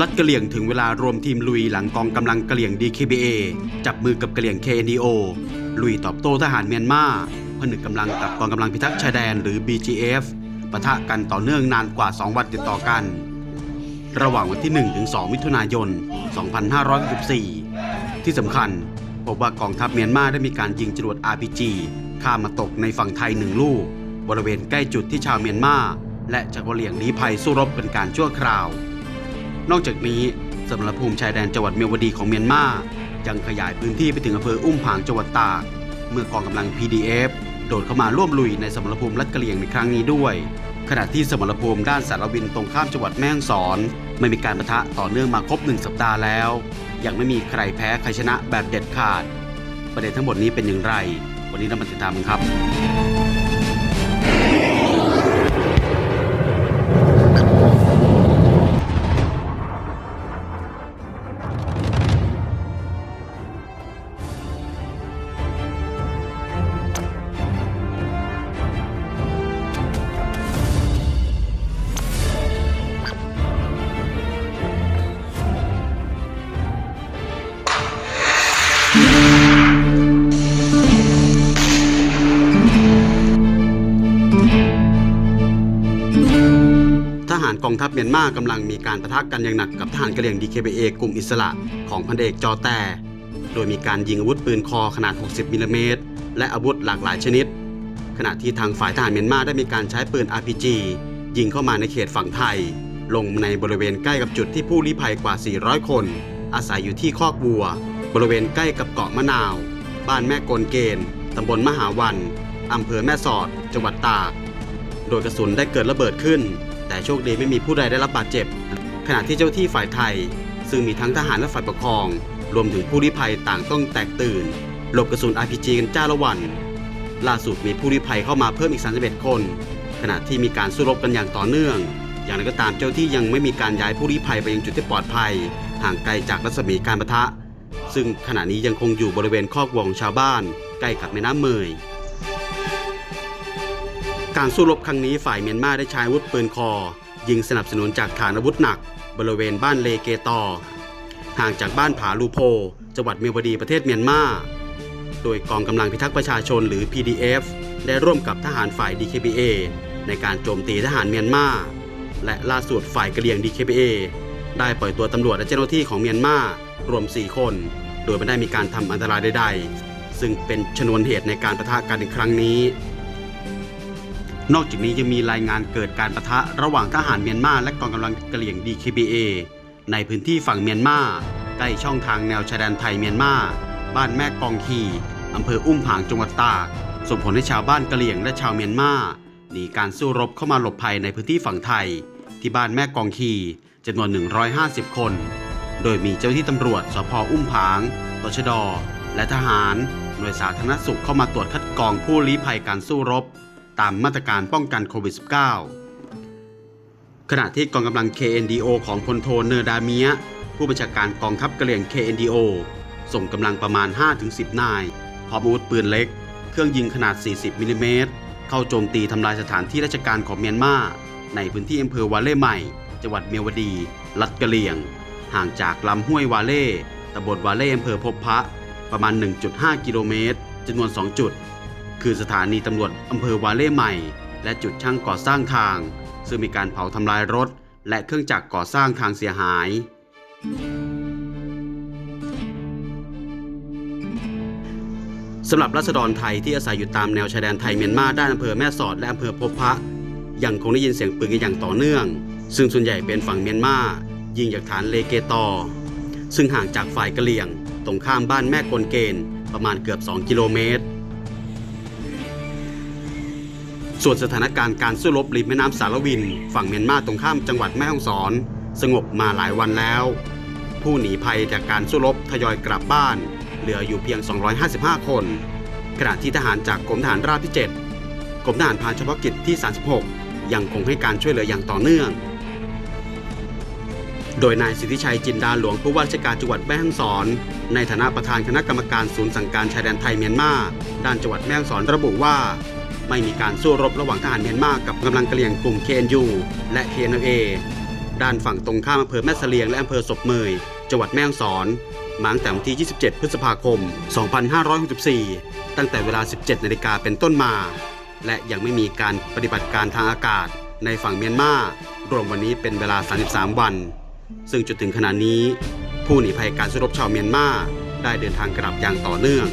รัฐกะเหลี่ยงถึงเวลารวมทีมลุยหลังกองกำลังกะเหลี่ยง DKBA จับมือกับกะเหลี่ยง KNDO ลุยตอบโต้ทหารเมียนมาผนึกกำลังกับกองกำลังพิทักษ์ชายแดนหรือ BGF ปะทะกันต่อเนื่องนานกว่า 2 วันติดต่อกัน ระหว่างวันที่ 1 ถึง 2 มิถุนายน 2564 ที่สำคัญพบว่ากองทัพเมียนมาได้มีการยิงจรวด RPG ข้ามมาตกในฝั่งไทยหนึ่งลูก บริเวณใกล้จุดที่ชาวเมียนมา และชาวกะเหลี่ยงลี้ภัยสู้รบเป็นการชั่วคราว นอกจากนี้สมรภูมิชายแดนจังหวัดเมียวดีของเมียนมายังขยายพื้นที่ไปถึงอำเภออุ้มผางจังหวัดตาก เมื่อกองกำลัง PDF โดดเข้ามาร่วมลุยในสมรภูมิลัดกะเหลี่ยงในครั้งนี้ด้วย ขณะที่สมรภูมิด้านสารวินตรงข้ามจังหวัดแม่ฮ่องสอนไม่มีการประทะต่อเนื่องมาครบหนึ่งสัปดาห์แล้ว ยังไม่มีใครแพ้ใครชนะแบบเด็ดขาด ประเด็นทั้งหมดนี้เป็นอย่างไร วันนี้เรามาติดตามกันครับ กองทัพเมียนมากำลังมีการประทะกันอย่างหนักกับทหารกะเหรี่ยง DKBA กลุ่มอิสระของพันเอกจอแต่ โดยมีการยิงอาวุธปืนคอขนาด 60 มิลลิเมตร และอาวุธหลากหลายชนิด ขณะที่ทางฝ่ายทหารเมียนมาได้มีการใช้ปืน RPG ยิงเข้ามาในเขตฝั่งไทย ลงในบริเวณใกล้กับจุดที่ผู้ลี้ภัยกว่า 400 คน อาศัยอยู่ที่คอกวัว บริเวณใกล้กับเกาะมะนาว บ้านแม่กลเกณฑ์ตำบลมหาวันอำเภอแม่สอด จังหวัดตาก โดยกระสุนได้เกิดระเบิดขึ้น แต่โชคดีไม่มีผู้ใดได้รับบาดเจ็บ ขณะที่เจ้าที่ฝ่ายไทย ซึ่งมีทั้งทหารและฝ่ายปกครอง รวมถึงผู้ลี้ภัยต่างต้องแตกตื่นหลบกระสุน RPG กันจ้าละวันล่าสุดมีผู้ลี้ภัยเข้ามาเพิ่มอีก 31 คน ขณะที่มีการสู้รบกันอย่างต่อเนื่อง อย่างไรก็ตามเจ้าที่ยังไม่มีการย้ายผู้ลี้ภัยไปยังจุดที่ปลอดภัย ห่างไกลจากรัศมีการประทะ ซึ่งขณะนี้ยังคงอยู่บริเวณคอกวังชาวบ้าน ใกล้กับแม่น้ำเมย การสู้รบครั้งนี้ฝ่ายเมียนมาได้ใช้อาวุธปืนคอ ยิงสนับสนุนจากฐานอาวุธหนัก บริเวณบ้านเลเกตอ ห่างจากบ้านผาลูโพ จังหวัดเมียวดีประเทศเมียนมา โดยกองกำลังพิทักษ์ประชาชนหรือ PDF ได้ร่วมกับทหารฝ่าย DKBA ในการโจมตีทหารเมียนมา และล่าสุดฝ่ายกระเหลียง DKBA ได้ปล่อยตัวตำรวจและเจ้าหน้าที่ของเมียนมารวม 4 คน โดยไม่ได้มีการทำอันตรายใดๆ ซึ่งเป็นชนวนเหตุในการประทะกันในครั้งนี้ นอกจากนี้ยังมีรายงานเกิดการประทะระหว่างทหารเมียนมาและกองกำลังกะเหรี่ยง DKBA ในพื้นที่ฝั่งเมียนมาใกล้ช่องทางแนวชายแดนไทยเมียนมาบ้านแม่กองคีอำเภออุ้มผางจังหวัดตากส่งผลให้ชาวบ้านกะเหรี่ยงและชาวเมียนมาหนีการสู้รบเข้ามาหลบภัยในพื้นที่ฝั่งไทย ที่บ้านแม่กองคีจำนวน 150 คน โดยมีเจ้าหน้าที่ตำรวจสพอุ้มผางตชด และทหาร หน่วยสาธารณสุขเข้ามาตรวจคัดกรองผู้ลี้ภัยการสู้รบ ตามมาตรการป้องกันโควิด -19 ขณะที่กองกำลัง KNDO ของพลโทเนอร์ดาเมียผู้บัญชาการกองทัพกระเหรี่ยง KNDO ส่งกำลังประมาณ 5-10 นายพร้อมอาวุธปืนเล็ก เครื่องยิงขนาด 40 มิลลิเมตร เข้าโจมตีทำลายสถานที่ราชการของเมียนมา ในพื้นที่อำเภอวาเล่ใหม่ จังหวัดเมียวดีรัฐกะเหรี่ยง ห่างจากลำห้วยวาเล่ตำบลวาเล่อำเภอพบพระ ประมาณ 1.5 กิโลเมตรจำนวน 2 จุด คือสถานีตำรวจอำเภอวาเล่ใหม่ และจุดช่างก่อสร้างทาง ซึ่งมีการเผาทำลายรถ และเครื่องจักรก่อสร้างทางเสียหาย สำหรับรัษฎรไทยที่อาศัยอยู่ตามแนวชายแดนไทยเมียนมาด้านอำเภอแม่สอดและอำเภอพบพระยังคงได้ยินเสียงปืนกันอย่างต่อเนื่อง ซึ่งส่วนใหญ่เป็นฝั่งเมียนมายิงจากฐานเลเกตอ ซึ่งห่างจากฝ่ายกะเหลี่ยง ตรงข้ามบ้านแม่กลเกณฑ์ประมาณเกือบ 2 กิโลเมตร ส่วนสถานการณ์การสู้รบริมแม่น้ำสารวิน ฝั่งเมียนมาตรงข้ามจังหวัดแม่ฮ่องสอน สงบมาหลายวันแล้ว ผู้หนีภัยจากการสู้รบทยอยกลับบ้าน เหลืออยู่เพียง 255 คน ขณะที่ทหารจากกรมทหารราบที่ 7กรมทหารพานเฉพาะกิจที่ 36 ยังคงให้การช่วยเหลืออย่างต่อเนื่อง โดยนายสิทธิชัยจินดาหลวงผู้ว่าราชการจังหวัดแม่ฮ่องสอน ในฐานะประธานคณะกรรมการศูนย์สั่งการชายแดนไทยเมียนมาด้านจังหวัดแม่ฮ่องสอนระบุว่า ไม่มีการสู้รบระหว่างทหารเมียนมากับกำลังกะเหรี่ยงกลุ่ม KNU และ KNA ด้านฝั่งตรงข้ามอำเภอแม่เสลียงและอำเภอศพเมย จังหวัดแม่ฮ่องสอนมาตั้งแต่วันที่ 27 พฤษภาคม 2564 ตั้งแต่เวลา 17 นาฬิกาเป็นต้นมา และยังไม่มีการปฏิบัติการทางอากาศในฝั่งเมียนมารวมวันนี้เป็นเวลา 33 วัน ซึ่งจนถึงขณะนี้ ผู้หนีภัยการสู้รบชาวเมียนมาได้เดินทางกลับอย่างต่อเนื่อง